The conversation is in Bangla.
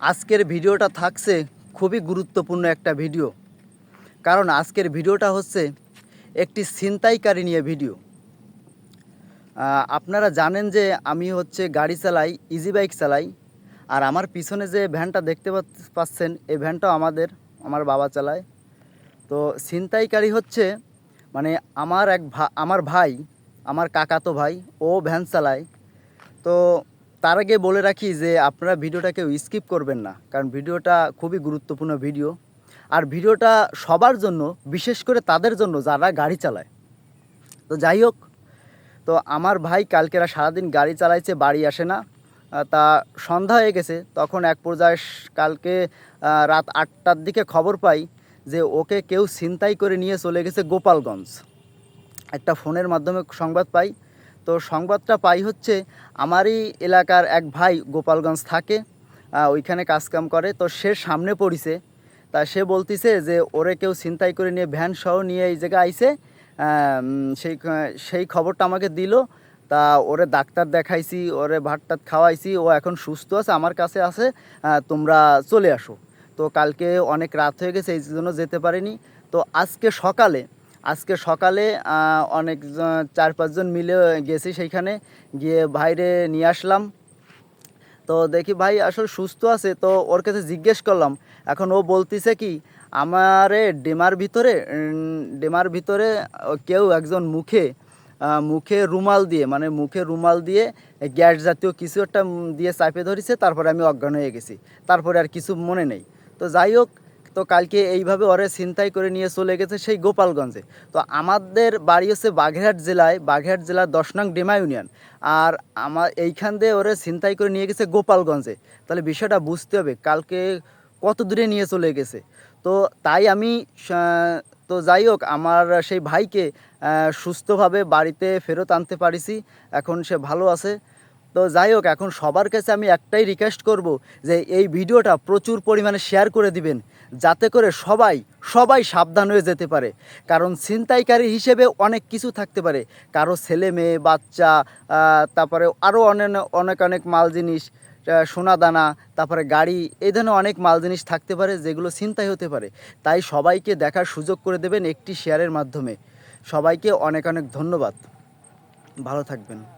আজকের ভিডিওটা থাকছে খুবই গুরুত্বপূর্ণ একটা ভিডিও। কারণ আজকের ভিডিওটা হচ্ছে একটি ছিনতাইকারী নিয়ে ভিডিও। আপনারা জানেন যে আমি হচ্ছে গাড়ি চালাই ইজি বাইক চালাই, আর আমার পিছনে যে ভ্যানটা দেখতে পাচ- পাচ্ছেন এই ভ্যানটাও আমাদের, আমার বাবা চালায়। তো ছিনতাইকারী হচ্ছে মানে আমার এক আমার ভাই, আমার কাকাতো ভাই, ও ভ্যান চালায়। তো তার আগে বলে রাখি যে আপনারা ভিডিওটা কেউ স্কিপ করবেন না, কারণ ভিডিওটা খুবই গুরুত্বপূর্ণ ভিডিও। আর ভিডিওটা সবার জন্য, বিশেষ করে তাদের জন্য যারা গাড়ি চালায়। তো যাই হোক, তো আমার ভাই কালকেরা সারাদিন গাড়ি চালাইছে, বাড়ি আসে না। তা সন্ধ্যা হয়ে গেছে, তখন এক পর্যায়ে কালকে রাত আটটার দিকে খবর পাই যে ওকে কেউ ছিনতাই করে নিয়ে চলে গেছে গোপালগঞ্জ। একটা ফোনের মাধ্যমে সংবাদ পাই। তো সংবাদটা পাই হচ্ছে আমারই এলাকার এক ভাই গোপালগঞ্জ থাকে ওইখানে কাজকাম করে তো সে সামনে পড়িছে। তা সে বলতিছে যে ওরে কেউ ছিনতাই করে নিয়ে ভ্যান সহ নিয়ে এই জায়গায় উম, সেই সেই খবরটা আমাকে দিল। তা ওরে ডাক্তার দেখাইছি ওরে ভাত টাত খাওয়াইছি ও এখন সুস্থ আছে আমার কাছে আছে তোমরা চলে আসো। তো কালকে অনেক রাত হয়ে গেছে এই জন্য যেতে পারিনি। তো আজকে সকালে আজকে সকালে অনেক চার পাঁচজন মিলে গেছি সেইখানে, গিয়ে বাইরে নিয়ে আসলাম। তো দেখি ভাই আসলে সুস্থ আছে, তো ওর কাছে জিজ্ঞেস করলাম। এখন ও বলতিছে কি, আমারে ডেমার ভিতরে ডেমার ভিতরে কেউ একজন মুখে মুখে রুমাল দিয়ে মানে মুখে রুমাল দিয়ে গ্যাস জাতীয় কিছু একটা দিয়ে চাপে ধরেছে, তারপরে আমি অজ্ঞান হয়ে গেছি। তারপরে আর কিছু মনে নেই। তো যাই হোক তো কালকে এইভাবে ওরে ছিনতাই করে নিয়ে চলে গেছে সেই গোপালগঞ্জে। তো আমাদের বাড়ি হচ্ছে বাগেরহাট জেলায়, বাগেরহাট জেলার দশ নং ডেমা ইউনিয়ন। আর আমার এইখান দিয়ে ওরে ছিনতাই করে নিয়ে গেছে গোপালগঞ্জে। তাহলে বিষয়টা বুঝতে হবে, কালকে কত দূরে নিয়ে চলে গেছে। তো তাই আমি তো যাই হোক, আমার সেই ভাইকে সুস্থভাবে বাড়িতে ফেরত আনতে পারিছি। এখন সে ভালো আছে। তো যাই হোক এখন সবার কাছে আমি একটাই রিকোয়েস্ট করব যে এই ভিডিওটা প্রচুর পরিমাণে শেয়ার করে দিবেন যাতে করে সবাই সবাই সাবধান হয়ে যেতে পারে। কারণ ছিনতাইকারী হিসেবে অনেক কিছু থাকতে পারে। কারও ছেলে মেয়ে বাচ্চা তারপরে আরও অনেক অনেক অনেক মাল জিনিস আহ, সোনা দানা তারপরে গাড়ি এই ধরনের অনেক মাল জিনিস থাকতে পারে যেগুলো ছিনতাই হতে পারে। তাই সবাইকে দেখার সুযোগ করে দেবেন একটি শেয়ারের মাধ্যমে। সবাইকে অনেক অনেক ধন্যবাদ। ভালো থাকবেন।